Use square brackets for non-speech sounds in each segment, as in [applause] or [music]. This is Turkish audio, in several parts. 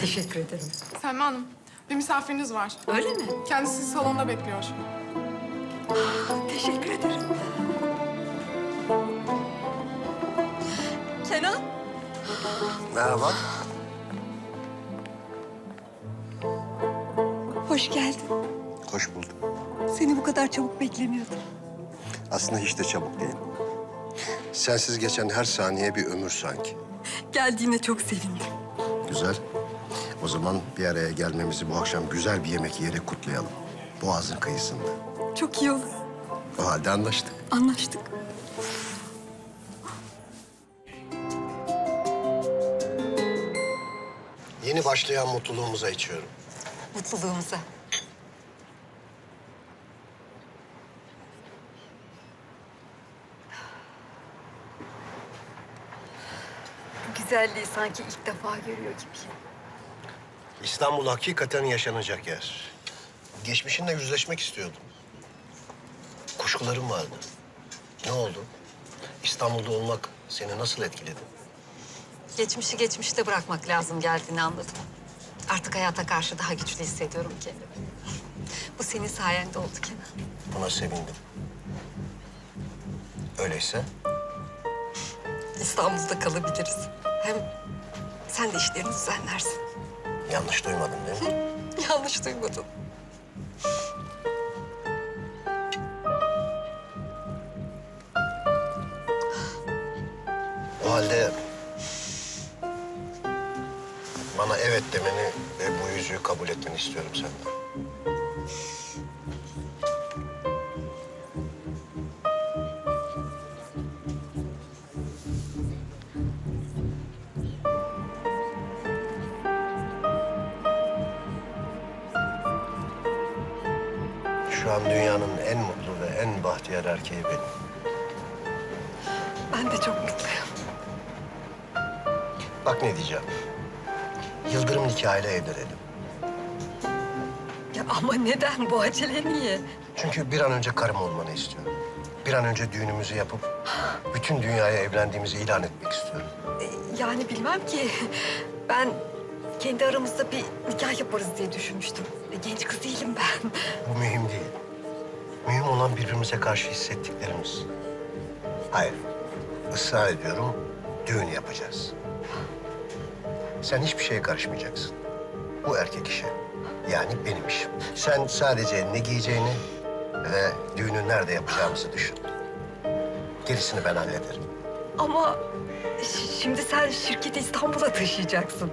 Teşekkür ederim. Selma Hanım, bir misafiriniz var. Öyle mi? Kendisi salonda bekliyor. Teşekkür ederim. Kenan. Merhaba. Hoş geldin. Hoş buldum. Seni bu kadar çabuk beklemiyordum. Aslında hiç de çabuk değil. Sensiz geçen her saniye bir ömür sanki. Geldiğine çok sevindim. Güzel. O zaman bir araya gelmemizi bu akşam güzel bir yemek yiyerek kutlayalım. Boğazın kıyısında. Çok iyi olur. O halde anlaştık. Anlaştık. Yeni başlayan mutluluğumuza içiyorum. Mutluluğumuza. Güzelliği sanki ilk defa görüyor gibiyim. İstanbul hakikaten yaşanacak yer. Geçmişinle yüzleşmek istiyordum. Kuşkularım vardı. Ne oldu? İstanbul'da olmak seni nasıl etkiledi? Geçmişi geçmişte bırakmak lazım geldiğini anladım. Artık hayata karşı daha güçlü hissediyorum kendimi. Bu senin sayende oldu Kenan. Buna sevindim. Öyleyse İstanbul'da kalabiliriz. Hem sen de işlerini düzenlersin. Yanlış duymadın değil mi? [laughs] Yanlış duymadın. O halde bana evet demeni ve bu yüzüğü kabul etmeni istiyorum senden. Şu an dünyanın en mutlu ve en bahtiyar erkeği benim. Ben de çok mutluyum. Bak ne diyeceğim. Yıldırım nikahıyla evlenelim. Ya ama neden? Bu acele niye? Çünkü bir an önce karım olmanı istiyorum. Bir an önce düğünümüzü yapıp bütün dünyaya evlendiğimizi ilan etmek istiyorum. E, Yani bilmem ki. Ben kendi aramızda bir nikah yaparız diye düşünmüştüm. E, Genç kız değilim ben. Bu mühim olan birbirimize karşı hissettiklerimiz. Hayır, ısrar ediyorum, düğün yapacağız. Sen hiçbir şeye karışmayacaksın. Bu erkek işi. Yani benim işim. Sen sadece ne giyeceğini ve düğünü nerede yapacağımızı düşün. Gerisini ben hallederim. Ama şimdi sen şirketi İstanbul'a taşıyacaksın.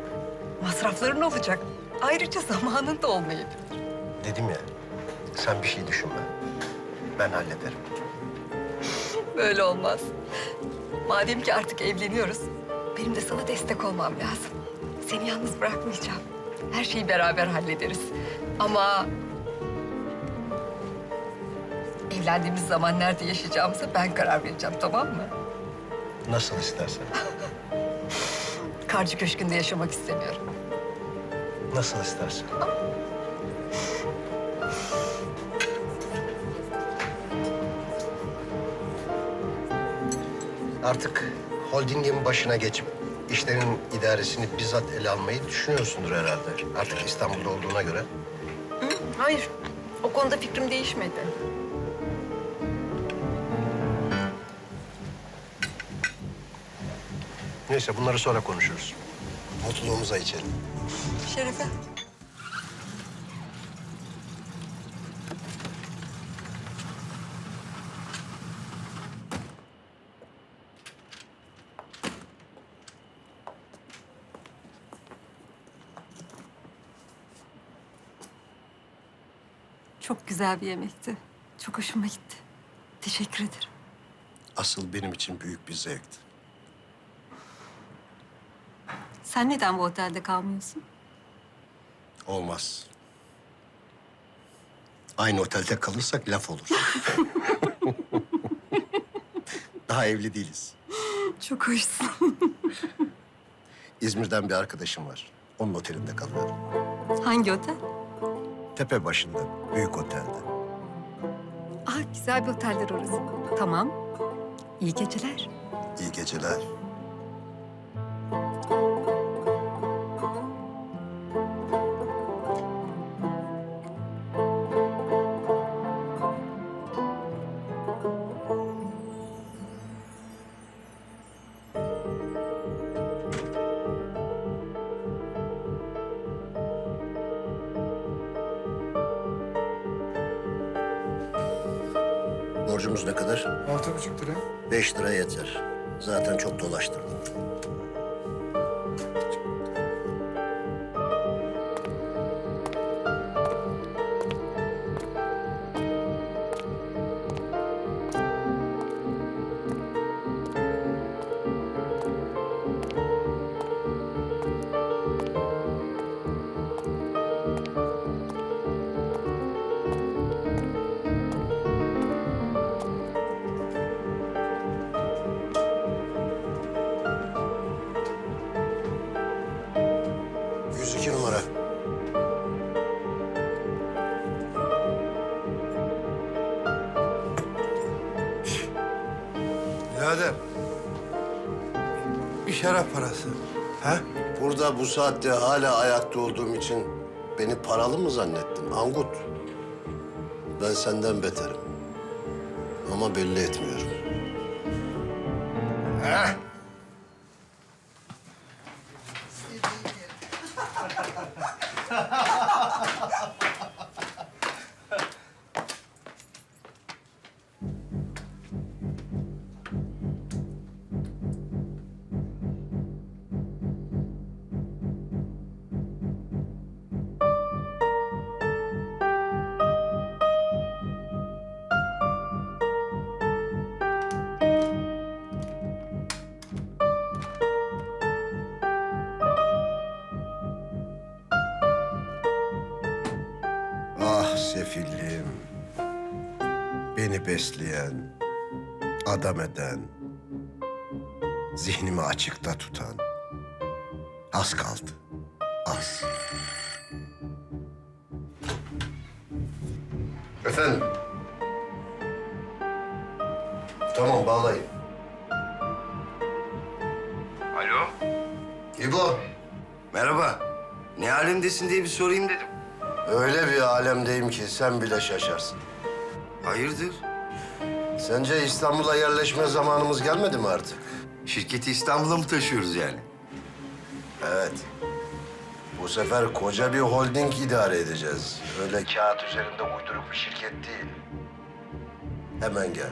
Masrafların olacak. Ayrıca zamanın da olmayabilir. Dedim ya, sen bir şey düşünme. Ben hallederim. Böyle olmaz. Madem ki artık evleniyoruz, benim de sana destek olmam lazım. Seni yalnız bırakmayacağım. Her şeyi beraber hallederiz. Ama... Evlendiğimiz zaman nerede yaşayacağımıza ben karar vereceğim, tamam mı? Nasıl istersen. Karcı Köşkü'nde yaşamak istemiyorum. Nasıl istersen. Artık holdingin başına geçip işlerin idaresini bizzat ele almayı düşünüyorsundur herhalde. Artık İstanbul'da olduğuna göre. Hayır, o konuda fikrim değişmedi. Neyse bunları sonra konuşuruz. Mutluluğumuza içelim. Şerefe. Çok güzel bir yemekti. Çok hoşuma gitti. Teşekkür ederim. Asıl benim için büyük bir zevkti. Sen neden bu otelde kalmıyorsun? Olmaz. Aynı otelde kalırsak laf olur. [laughs] Daha evli değiliz. Çok hoşsun. İzmir'den bir arkadaşım var. Onun otelinde kalıyorum. Hangi otel? Tepe başında, büyük otelde. Ah güzel bir oteller orası. Tamam. İyi geceler. İyi geceler. Borcumuz ne kadar? Altı buçuk lira. Beş lira yeter. Zaten çok dolaştırdım. Şarap parası. Ha? Burada bu saatte hala ayakta olduğum için beni paralı mı zannettin Angut? Ben senden beterim. Ama belli etmiyorum. Ah [laughs] sefilliğim. Beni besleyen, adam eden, zihnimi açıkta tutan. Az kaldı, az. Efendim? Tamam bağlayın. Alo, İbo, merhaba. Ne alemdesin diye bir sorayım dedim. Öyle bir alemdeyim ki sen bile şaşarsın. Hayırdır? Sence İstanbul'a yerleşme zamanımız gelmedi mi artık? Şirketi İstanbul'a mı taşıyoruz yani? Evet. Bu sefer koca bir holding idare edeceğiz. Öyle kağıt üzerinde uyduruk bir şirket değil. Hemen gel.